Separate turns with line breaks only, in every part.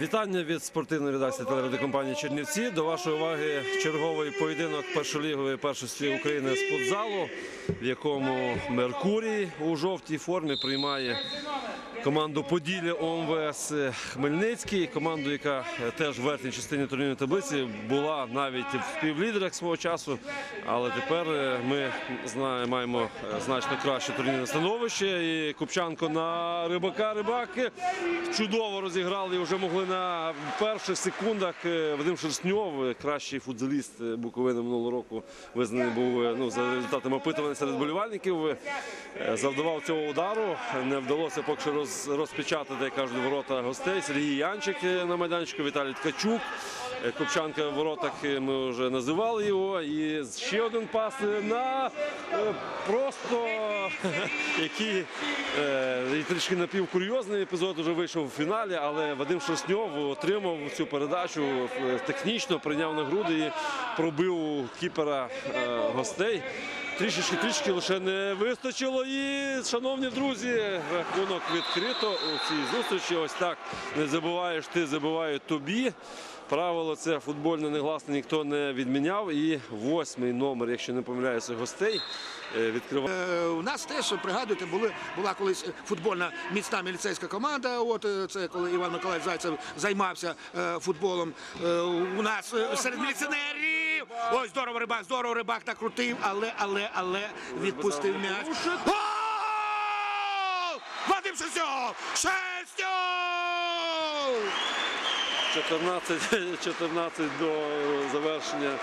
Вітання від спортивної редакції телерадіокомпанії Чернівці. До вашої уваги черговий поєдинок першолігової першості України з футзалу, в якому Меркурій у жовтій формі приймає команду Поділля ОМВС Хмельницький. Команду, яка е, теж в верхній частині турнірної таблиці була навіть в співлідерах свого часу. Але тепер е, ми знаємо, маємо е, значно краще турнірне становище. І Купчанко на рибака. Рибаки чудово розіграли і вже могли на перших секундах. Вадим Шерстньов, кращий футзаліст е, Буковини минулого року, визнаний був ну, за результатами опитування серед болівальників. Завдавав цього удару. Не вдалося поки що роз, розпечатати, як кажуть, ворота гостей. Сергій Янчик е, на майданчику, Віталій Ткачук. Е, Копчанка в воротах е, ми вже називали його. І ще один пас на просто який трішки напівкурйозний епізод вже вийшов у фіналі, але Вадим Шерстньов отримав цю передачу технічно, прийняв на груди і пробив кіпера гостей. Трішечки трішки лише не вистачило. І, шановні друзі, рахунок відкрито у цій зустрічі. Ось так не забуваєш, ти забувають тобі. Правило це футбольне негласне ніхто не відміняв. І восьмий номер, якщо не помиляюся, гостей е, відкриває.
Е, У нас теж пригадуєте, були була колись футбольна міцна міліцейська команда. От е, це коли Іван Миколаївич Зайцев займався футболом. У нас серед міліціонерів. Ой, здорово рибак, здорово рибак накрутив, але, але, але відпустив м'яч. Гол! Вадим Шестьов! Шестьов!
14, 14 до завершення.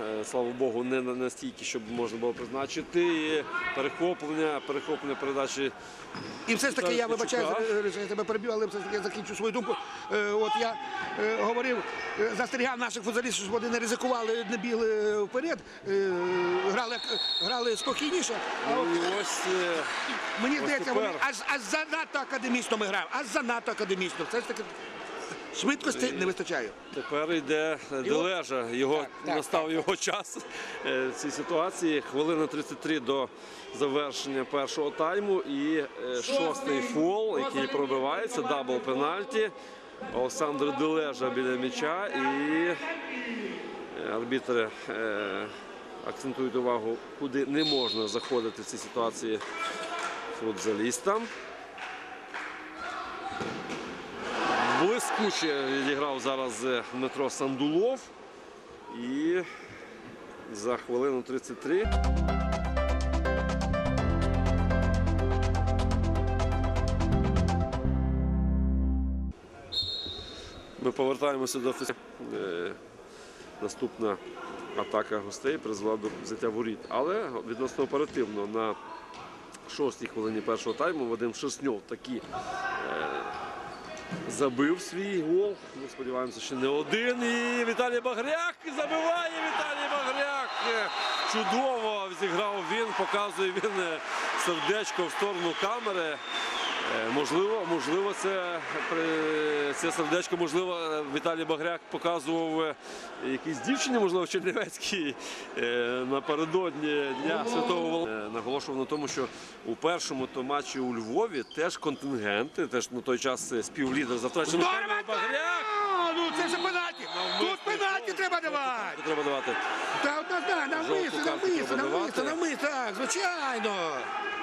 Е, Слава Богу, не настільки, щоб можна було призначити. І перехоплення, перехоплення передачі.
І все ж таки, я вибачаю, я тебе перебив, але все ж таки я закінчу свою думку. Е, От я е, говорив, е, застерігав наших футболістів, щоб вони не ризикували, не бігли вперед, е, грали, грали спокійніше.
Ну, і ось е,
мені
ось
здається,
тепер.
вони аж, аж занадто академічно ми граємо, аж занадто академічно. Все ж таки швидкості не вистачає.
Тепер йде Дележа. Його
Так, так,
настав
так,
його час е, в цій ситуації. Хвилина 33 до завершення першого тайму. І е, шостий фол, який пробивається, дабл пенальті. Олександр Дележа біля м'яча і е, арбітри е, акцентують увагу, куди не можна заходити в цій ситуації футзалістам. Блискуче відіграв зараз е, Дмитро Сандулов. І за хвилину 33. Ми повертаємося до фіс- е, Наступна атака гостей призвела до взяття воріт. Але відносно оперативно на шостій хвилині першого тайму Вадим Шерстньов такі забив свій гол. Ми сподіваємося, що не один. І Віталій Багряк забиває Віталій Багряк. Чудово зіграв він, показує він е, сердечко в сторону камери. Е, Можливо, можливо, це, це сердечко, можливо, Віталій Багряк показував е, якійсь дівчині, можливо, Чернівецькій е, напередодні Дня Святого. Е, Наголошував на тому, що у першому то матчі у Львові теж контингенти, теж на той час співлідер за втраченим Багряк.
Ну це ж пенальті! Тут пенальті треба давати!
Треба давати.
Та однозначно, навмисно,
Жовту картку
навмисно,
треба
навмисно,
давати.
навмисно, так, звичайно.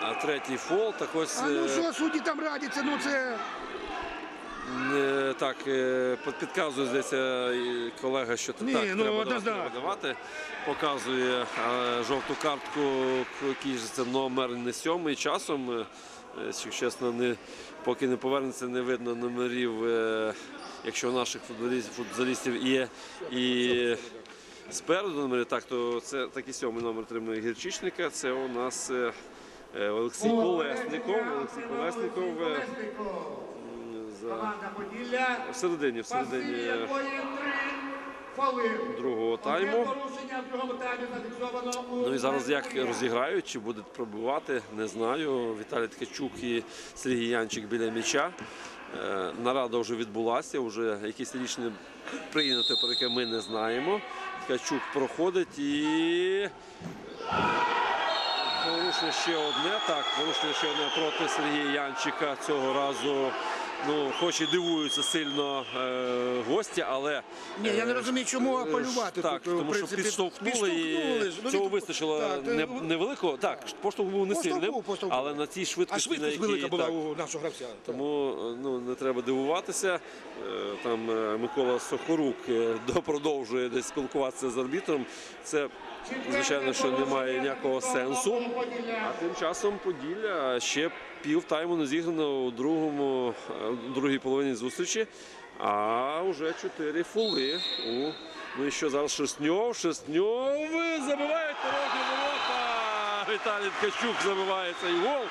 А третій фол, так ось
А ну
е,
що судді там радяться, ну це.
е, так е, під- підказує здається колега, що
Ні,
так
ну,
треба, давати,
однозначно.
треба давати. Показує е, жовту картку, к- який ж це номер не сьомий часом. е, е, Якщо чесно, не, поки не повернеться, не видно номерів, е, якщо у наших футболістів, є і спереду номери, так, то це такий сьомий номер тримає гірчичника. Це у нас е, е, Олексій Колесников. Олексій Колесников е, за в середині, в середині другого тайму. Ну і зараз як розіграють, чи будуть пробивати, не знаю. Віталій Ткачук і Сергій Янчик біля м'яча. Е, Нарада вже відбулася, вже якісь рішення прийнято, про яке ми не знаємо. Ткачук проходить і порушення ще одне. Так, порушення ще одне проти Сергія Янчика. Цього разу ну, хоч і дивуються сильно е, гості, але
Ні, я не
е,
розумію, чому
е,
апелювати
так,
тут, е, в
тому що
принципі,
підштовхнули
підштовхнули
і
ж. Ну,
цього
він-
вистачило не,
то-
невеликого. Так, поштовх був не
Поштовхнув,
сильним,
поштовхнув.
але на цій швидкості, на
швидкість
якій
велика була
так,
у нашого гравця.
Тому ну не треба дивуватися. Там Микола Сохорук е, продовжує десь спілкуватися з арбітром. Це звичайно, що немає ніякого сенсу. А тим часом Поділля ще півтайму не зіграно у другому, е, у другій половині зустрічі. А вже чотири фули. У, ну і що зараз Шестньов, Шестньов забиває порожні ворота. Віталій Ткачук забиває цей гол.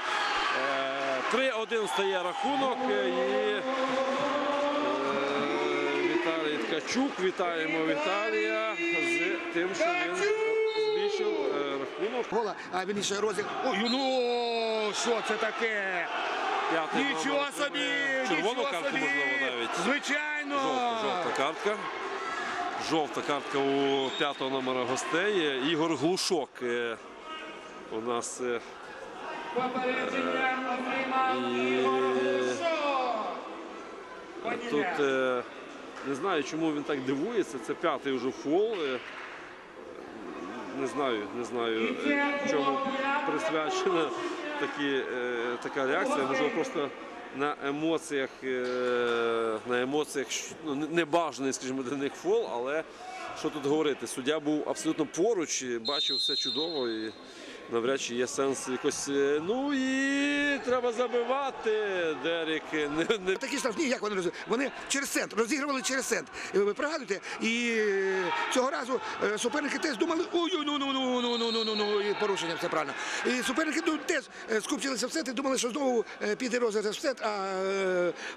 Е, 3-1 стає рахунок. І е, Віталій Ткачук. Вітаємо Віталія з тим, що він збільшив рахунок.
Гола, а він ще розіграв. Ой, ну! що це таке?
П'ятий
Нічого собі!
Червону
нічого собі.
можливо, навіть.
Звичайно!
Жовта, жовта картка. Жовта картка у п'ятого номера гостей. Ігор Глушок е, у нас е,
Попередження е, отримав
тут не знаю, чому він так дивується. Це п'ятий уже фол. Не знаю, не знаю, е, чому присвячена такі, е, така реакція, можливо, просто на емоціях, е, на емоціях ну, небажаний, скажімо, для них фол, але що тут говорити? Суддя був абсолютно поруч, бачив все чудово. І навряд чи є сенс якось. Е, ну і треба забивати. Дерік не, не...
такі штрафні, як вони розігрували? Вони через центр розігрували через центр. Ви пригадуєте? І е, цього разу е, суперники теж думали, ой, ну, ну ну ну ну ну ну ну ну і порушення все правильно. І суперники ну, теж скупчилися в центр і думали, що знову піде розгляд в центр, а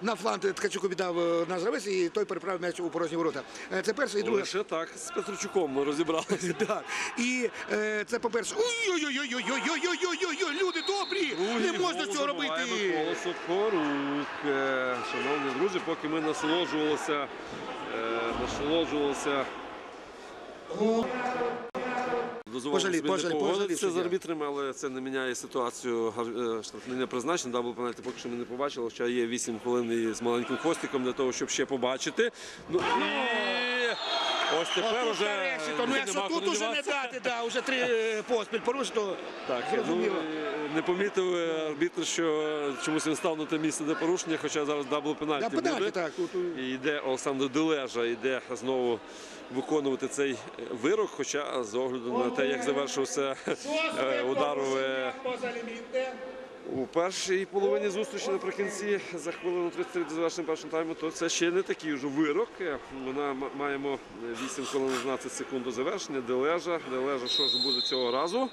на фланг Ткачуку віддав на зравець і той переправив м'яч у порожні ворота. Це перше і друге.
Лише так з Петручуком розібралися.
так. І це по перше. Ой-ой-ой. Ой-ой-ой-ой-ой-ой-ой-ой-ой-ой, люди добрі! Не можна цього робити!
Садкорук. Шановні друзі, поки ми насолоджувалися, насолоджувалися.
Пожалі,
пожалі,
пожалі,
з арбітрами, але це не міняє ситуацію штрафнення призначення. Дабл пенальті поки що ми не побачили, хоча є 8 хвилин з маленьким хвостиком для того, щоб ще побачити. Ну, і... Ось тепер
Отут
уже
ну, якщо тут вже не дати, да, уже три е, поспіль порушено. то.
Ну,
зрозуміло.
не помітив е, арбітр, що чомусь він став на те місце, де порушення, хоча зараз дабл пенальті. Буде.
Е.
І йде Олександр Дележа, йде знову виконувати цей вирок, хоча з огляду на те, як завершився е, ударове у першій половині зустрічі наприкінці за хвилину 33 до завершення першого тайму, то це ще не такий вже вирок. Ми маємо 8 хвилин 12 секунд до завершення. Дележа, Дележа, що ж буде цього разу?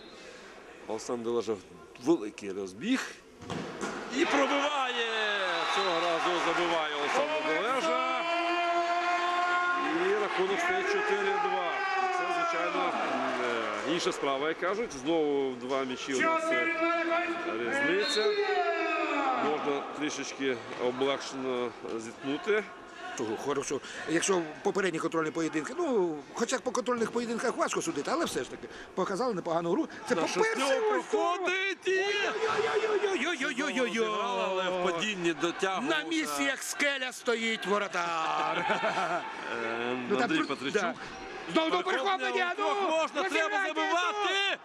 Олександр Дележа великий розбіг і пробиває. Цього разу забиває Олександр Дележа. І рахунок стає 4-2. Це, звичайно. Інша справа, як кажуть, знову два м'ячі у нас різниця. Можна трішечки облегшено зіткнути.
Хорошо. Якщо попередні контрольні поєдинки, ну хоча по контрольних поєдинках важко судити, але все ж таки показали непогану гру. Це
по
перше
Але в падінні
дотягував.
На
місці як
скеля
стоїть
воротар.
Андрій Петричук. Знову до перехоплення. Ну,
можна, треба забивати.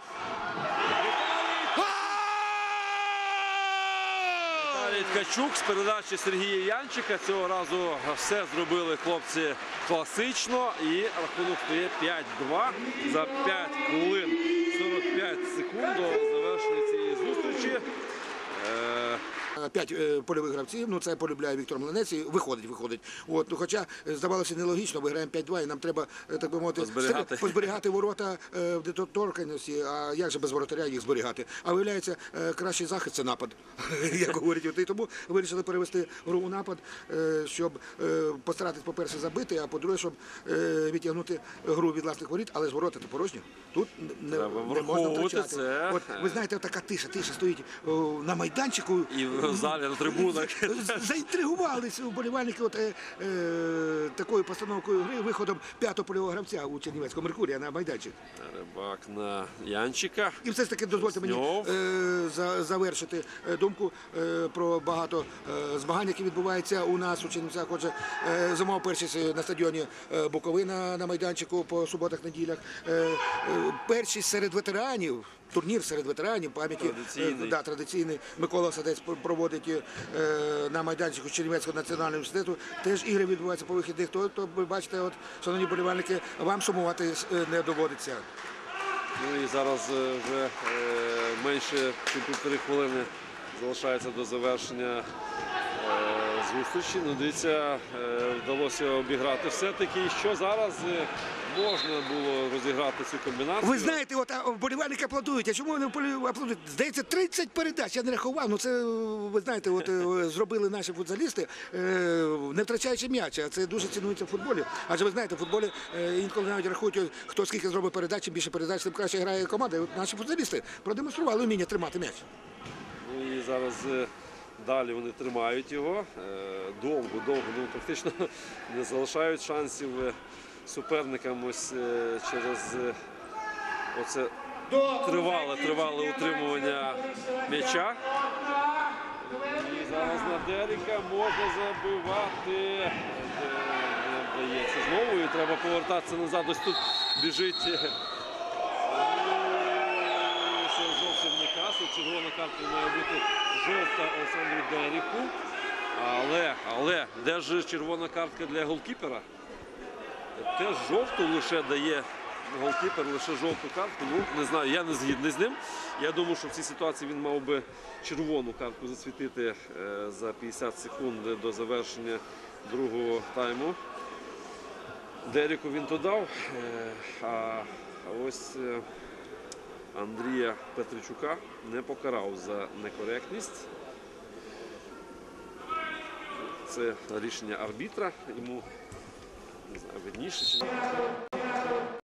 Віталій Ткачук з передачі Сергія Янчика. Цього разу все зробили хлопці класично. І рахунок стає 5-2 за 5 хвилин 45 секунд до завершення цієї зустрічі.
П'ять е, польових гравців, ну це полюбляє Віктор Млинець, і виходить, виходить. От, ну, хоча е, здавалося нелогічно, ми граємо 5-2, і нам треба, е, так би мовити,
Позберігати.
позберігати ворота в недоторканності, а як же без воротаря їх зберігати? А виявляється, кращий захист це напад, як говорять. От, І тому вирішили перевести гру у напад, щоб постаратись, по-перше, забити, а по-друге, щоб відтягнути гру від власних воріт, але ж ворота то порожні. Тут не, не можна втрачати.
це.
От, ви знаєте, така тиша, тиша стоїть на майданчику.
І в залі, на трибунах.
Заінтригувалися вболівальники от, е, е, такою постановкою гри виходом п'ятого польового гравця у Чернівецького Меркурія на майданчик.
Рибак на Янчика.
І все ж таки дозвольте мені
Сньов.
е, за, завершити е, думку е, про багато е, змагань, які відбуваються у нас у Чернівцях. Отже, е, зимова першість на стадіоні е, Буковина на майданчику по суботах-неділях. Е, е, першість серед ветеранів. Турнір серед ветеранів пам'яті
Традиційний.
е, да, традиційний Микола Садець проводить е, на майданчику Чернівецького національного університету. Теж ігри відбуваються по вихідних. То, то ви бачите, от шановні болівальники, вам сумувати е, не доводиться.
Ну і зараз вже е, менше ніж півтори хвилини залишається до завершення зустрічі. Ну, дивіться, е, вдалося обіграти все-таки. Що зараз е, можна було розіграти цю комбінацію?
Ви знаєте, от а, вболівальники аплодують. А чому вони аплодують? Здається, 30 передач. Я не рахував. Ну це ви знаєте, от е, зробили наші футзалісти, е, не втрачаючи м'яча. А Це дуже цінується в футболі. Адже ви знаєте, в футболі інколи навіть рахують, хто скільки зробить передач, чим більше передач, тим краще грає команда. І от наші футболісти продемонстрували вміння тримати м'яч.
Ну і зараз далі вони тримають його. Е, Довго, довго, ну практично не залишають шансів е, суперникам ось е, через оце тривале, тривале утримування м'яча. І зараз на Деріка можна забивати. Знову і треба повертатися назад. Ось тут біжить. Каса. Червона картка має бути жовта Олександру Деріку. Але, але, де ж червона картка для голкіпера? Теж жовту лише дає голкіпер, лише жовту картку. Ну, не знаю, я не згідний з ним. Я думаю, що в цій ситуації він мав би червону картку засвітити е, за 50 секунд до завершення другого тайму. Дереку він то дав, е, а ось е, Андрія Петричука не покарав за некоректність. Це рішення арбітра. Йому не знаю, видніше чи ні.